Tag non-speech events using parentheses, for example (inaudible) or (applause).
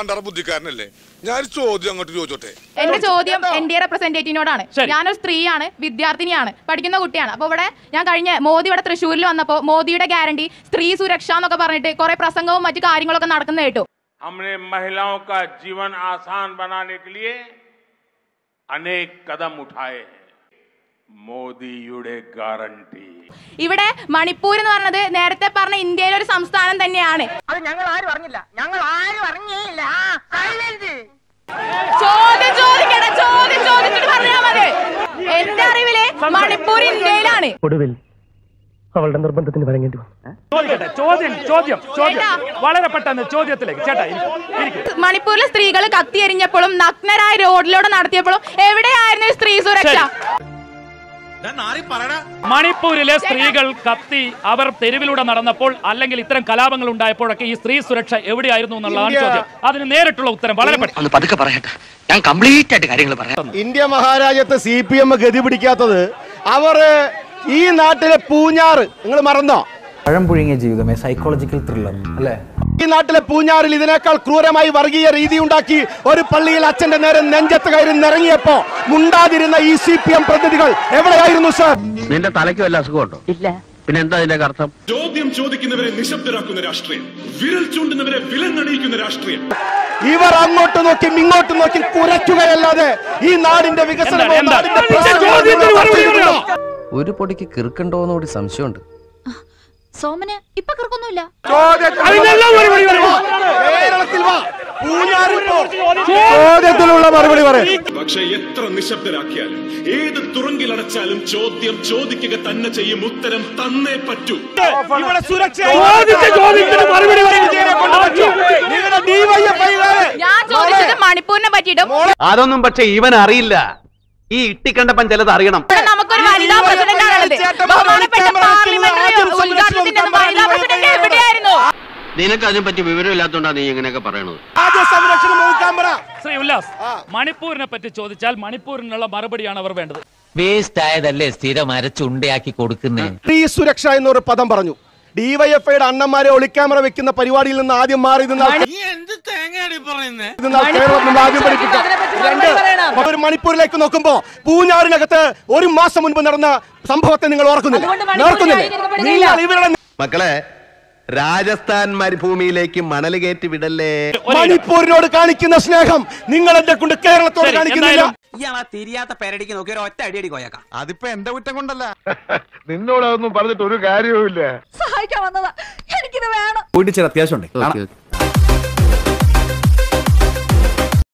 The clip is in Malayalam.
പണ്ടാറ ബുദ്ധിക്കാരനല്ലേ ഞാൻ ചോദ്യം അങ്ങോട്ട് ചോദിച്ചോട്ടെ എന്റെ ചോദ്യം എൻ ഡി എ റെപ്രസെന്റേറ്റീവിനോടാണ് ശരി. ഞാനൊരു സ്ത്രീയാണ് വിദ്യാർത്ഥിനിയാണ് പഠിക്കുന്ന കുട്ടിയാണ് അപ്പൊ ഇവിടെ ഞാൻ കഴിഞ്ഞ മോദി ഇവിടെ തൃശ്ശൂരിൽ വന്നപ്പോൾ മോദിയുടെ ഗ്യാരണ്ടി സ്ത്രീ സുരക്ഷ എന്നൊക്കെ പറഞ്ഞിട്ട് കുറെ പ്രസംഗവും മറ്റു കാര്യങ്ങളൊക്കെ നടക്കുന്ന കേട്ടു हमने महिलाओं का जीवन आसान बनाने के लिए अनेक कदम उठाए हैं മോദിയുടെ ഗ്യാരണ്ടി ഇവിടെ മണിപ്പൂർ എന്ന് പറഞ്ഞത് നേരത്തെ പറഞ്ഞ ഇന്ത്യയിലെ ഒരു സംസ്ഥാനം തന്നെയാണ്. അത് ഞങ്ങൾ ആരും അറിഞ്ഞില്ല. ഞങ്ങൾ ആരും അറിഞ്ഞില്ല. ചോദ്യം ചോദിക്കട്ടെ ചോദ്യം ചോദിച്ചിട്ട് പറഞ്ഞാൽ മതി. എന്റെ അറിവിൽ മണിപ്പൂർ ഇന്ത്യയിലാണ്. ഒടുവിൽ അവളുടെ നിർബന്ധത്തിന് വരങ്ങേണ്ടി വന്നു. ചോദ്യം ചോദ്യം ചോദ്യം. വളരെ പെട്ടെന്ന് ചോദ്യത്തിലേക്ക് ചേട്ടാ. മണിപ്പൂരിലെ സ്ത്രീകൾ കത്തിയെരിഞ്ഞപ്പോഴും നഗ്നരായ റോഡിലൂടെ നടത്തിയപ്പോഴും എവിടെയായിരുന്നു സ്ത്രീ സുരക്ഷ. മണിപ്പൂരിലെ സ്ത്രീകൾ കത്തി അവർ തെരുവിലൂടെ നടന്നപ്പോൾ അല്ലെങ്കിൽ ഇത്തരം കലാപങ്ങൾ ഉണ്ടായപ്പോഴൊക്കെ ഈ സ്ത്രീ സുരക്ഷ എവിടെയായിരുന്നു എന്നുള്ളതാണ് ചോദ്യം അതിന് നേരിട്ടുള്ള ഉത്തരം വളരെ പെട്ടെന്ന്. ഒന്ന് പതുക്കെ പറയട്ടെ. ഞാൻ കംപ്ലീറ്റ് ആയിട്ട് കാര്യങ്ങൾ പറയാം. ഇന്ത്യ മഹാരാജ്യത്തെ സി പി എം ഗതി പിടിക്കാത്തത് അവർ ഈ നാട്ടിലെ പൂഞ്ഞാറ്. നിങ്ങൾ മറന്നോ? പഴം പുഴുങ്ങിയ ജീവിതമേ സൈക്കോളജിക്കൽ ത്രില്ലർ അല്ലേ? ഈ നാട്ടിലെ പൂഞ്ഞാറിൽ ഇതിനേക്കാൾ ക്രൂരമായി വർഗീയ രീതി ഉണ്ടാക്കി ഒരു പള്ളിയിൽ അച്ഛന്റെ നേരെ നെഞ്ചത്ത് കയറി നിറങ്ങിയപ്പോ മുണ്ടാതിരുന്ന ഈ സി പി എം പ്രതിനിധികൾ എവിടെയായിരുന്നു സർ? നിന്റെ തലയ്ക്ക് വല്ല അസുഖമുണ്ടോ? ഇല്ല. പിന്നെ എന്താ അതിന്റെ അർത്ഥം? ചോദ്യം ചോദിക്കുന്നവരെ നിശബ്ദരാക്കുന്ന രാഷ്ട്രീയം. വിരൽ ചൂണ്ടുന്നവരെ വിലങ്ങണിയിക്കുന്ന രാഷ്ട്രീയം. ഇവർ അങ്ങോട്ട് നോക്കി ഇങ്ങോട്ട് നോക്കി കുരയ്ക്കുകയല്ലാതെ ഈ നാടിന്റെ വികസനം? ഒരു പൊടിക്ക് കിറുക്കുണ്ടോന്ന് കൂടി സംശയമുണ്ട്. സോമന് ഇപ്പൊ കിറക്കൊന്നുമില്ല. ചോദ്യത്തിലുള്ള മറുപടി പറയൂ. പക്ഷെ എത്ര നിശബ്ദരാക്കിയാലും ഏത് തുറങ്കിലടച്ചാലും ചോദ്യം ചോദിക്കുക തന്നെ ചെയ്യും. ഉത്തരം തന്നെ പറ്റൂ. ഇവിടെ സുരക്ഷ മറുപടി ഞാൻ ചോദിച്ചത് മണിപ്പൂരിനെ പറ്റിയിട്ടും. അതൊന്നും പക്ഷെ ഇവൻ അറിയില്ല. ഈ ഇട്ടിക്കണ്ടപ്പൻ ചിലത് അറിയണം. നമുക്കൊരു വനിതാ പ്രസിഡന്റ് ആണുള്ളത് ബഹുമാനപ്പെട്ട പാർലമെന്ററി ഉദ്ഘാടനത്തിന് വനിതാ പ്രസിഡന്റ് എവിടെയായിരുന്നു നിനക്ക് അതിനെ പറ്റി വിവരമില്ലാത്തോണ്ടാ നീ ഇങ്ങനെയൊക്കെ പറയണത്. സംരക്ഷണം നോക്കാൻ പറ. ശ്രീ ഉല്ലാസ് മണിപ്പൂരിനെ പറ്റി ചോദിച്ചാൽ മണിപ്പൂരിനുള്ള മറുപടിയാണ് അവർ വേണ്ടത്. വേസ്റ്റ് ആയതല്ലേ സ്ഥിരം അരച്ചുണ്ടയാക്കി കൊടുക്കുന്നേ? സ്ത്രീ സുരക്ഷ എന്നൊരു പദം പറഞ്ഞു. ഡിവൈഎഫ്ഐയുടെ അണ്ണന്മാരെ ഒളിക്യാമറ വെക്കുന്ന പരിപാടിയിൽ നിന്ന് ആദ്യം മാറി ഒരു മണിപ്പൂരിലേക്ക് നോക്കുമ്പോ പൂഞ്ഞാറിനകത്ത് ഒരു മാസം മുൻപ് നടന്ന സംഭവത്തെ നിങ്ങൾ ഓർക്കുന്നില്ല ഓർക്കുന്നില്ല മക്കളെ രാജസ്ഥാൻ മരുഭൂമിയിലേക്ക് മണൽ കയറ്റി വിടല്ലേ? മണിപ്പൂരിനോട് കാണിക്കുന്ന സ്നേഹം നിങ്ങൾ എന്നെ കൊണ്ട് കേരളത്തോട് കാണിക്കുന്നില്ല. ഇയാളാ തിരിയാത്ത പേരടിക്ക് നോക്കി ഒരു ഒറ്റ അടിയടി കോയക്കാം. അതിപ്പോ എന്റെ കുറ്റം കൊണ്ടല്ല. (laughs) നിന്നോടൊന്നും പറഞ്ഞിട്ട് ഒരു കാര്യവുമില്ല. സഹായിക്കാൻ വന്നതാ. എനിക്കിത് വേണം. പോയിട്ട് ചില അത്യാവശ്യം ഉണ്ട്